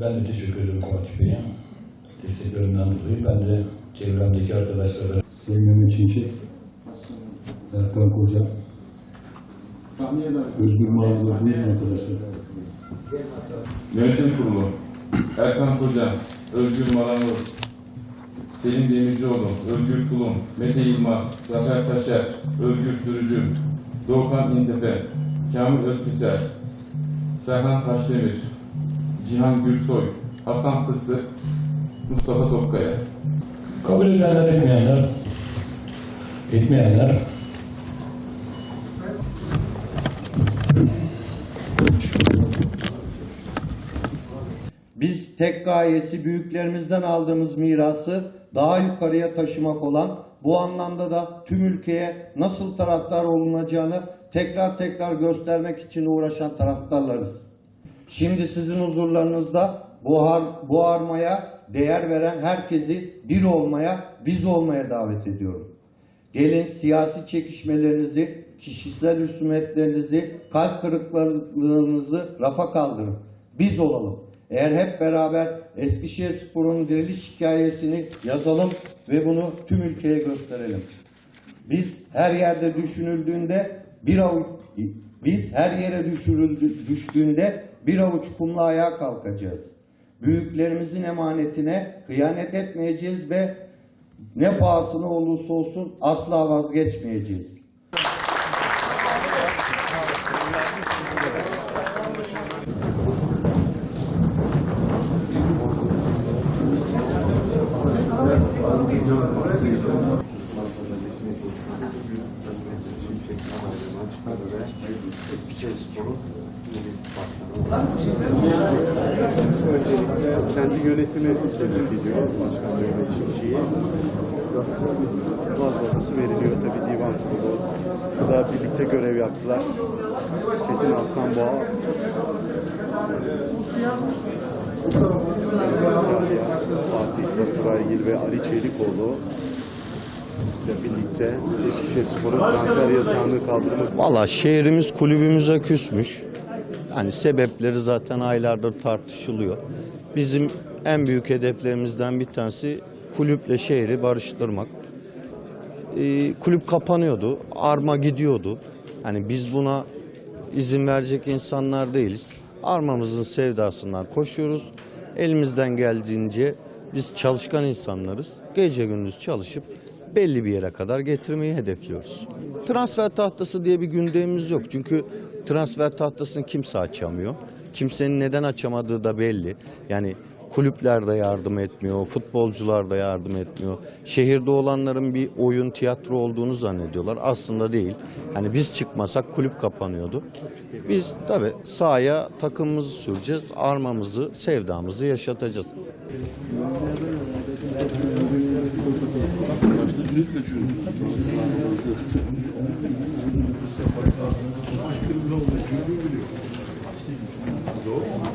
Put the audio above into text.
Ben de teşekkür ederim Fatih Bey'e. Desteklerinden dolayı ben de çevremdeki arkadaşlara Sayın Mehmet Çiçek, Erkan Koca, Özgür Mağdur, buyurun arkadaşlar. Yönetim Kurulu Erkan Koca, Özgür Marangoz, Selim Demircioğlu, Özgür Kulum, Mete Yılmaz, Zafer Taşer, Özgür Sürücü, Doğukan İntepe, Kamil Özpiser, Serhan Taşdemir, Cihan Gürsoy, Hasan Fıstık, Mustafa Topkaya. kabul edenler etmeyenler etmeyenler Biz tek gayesi büyüklerimizden aldığımız mirası daha yukarıya taşımak olan bu anlamda da tüm ülkeye nasıl taraftar olunacağını tekrar tekrar göstermek için uğraşan taraftarlarız. Şimdi sizin huzurlarınızda bu, har bu armaya değer veren herkesi bir olmaya, biz olmaya davet ediyorum. Gelin siyasi çekişmelerinizi, kişisel husumetlerinizi, kalp kırıklarınızı rafa kaldırın. Biz olalım. Eğer hep beraber Eskişehir Spor'un diriliş hikayesini yazalım ve bunu tüm ülkeye gösterelim. Biz her yerde düşünüldüğünde bir avuç biz her yere düşürüldü, düştüğünde bir avuç kumla ayağa kalkacağız. Büyüklerimizin emanetine hıyanet etmeyeceğiz ve ne pahasına olursa olsun asla vazgeçmeyeceğiz. Öncelikle kendi yönetimi tebrik ediyoruz. Başkan yöneticiyi. Vazgeçmesi veriliyor tabii divan kurulu. Bu da birlikte görev yaptılar. Çetin Aslanboğa. Fatih Baturaygil ve Ali Çelikoğlu birlikte Eskişehir Spor'un transfer yasağını kaldırmak Valla şehrimiz kulübümüze küsmüş. Yani sebepleri zaten aylardır tartışılıyor. Bizim en büyük hedeflerimizden bir tanesi kulüple şehri barıştırmak. Ee, kulüp kapanıyordu, arma gidiyordu. Hani biz buna izin verecek insanlar değiliz. Armamızın sevdasından koşuyoruz. Elimizden geldiğince biz çalışkan insanlarız. Gece gündüz çalışıp belli bir yere kadar getirmeyi hedefliyoruz. Transfer tahtası diye bir gündemimiz yok. Çünkü transfer tahtasını kimse açamıyor. Kimsenin neden açamadığı da belli. Yani kulüpler de yardım etmiyor, futbolcular da yardım etmiyor. Şehirde olanların bir oyun, tiyatro olduğunu zannediyorlar. Aslında değil. Hani biz çıkmasak kulüp kapanıyordu. Biz tabii sahaya takımımızı süreceğiz, armamızı, sevdamızı yaşatacağız. Millet kaçıyor. Başkanımız oldu. Cümle biliyor. Doğru mu?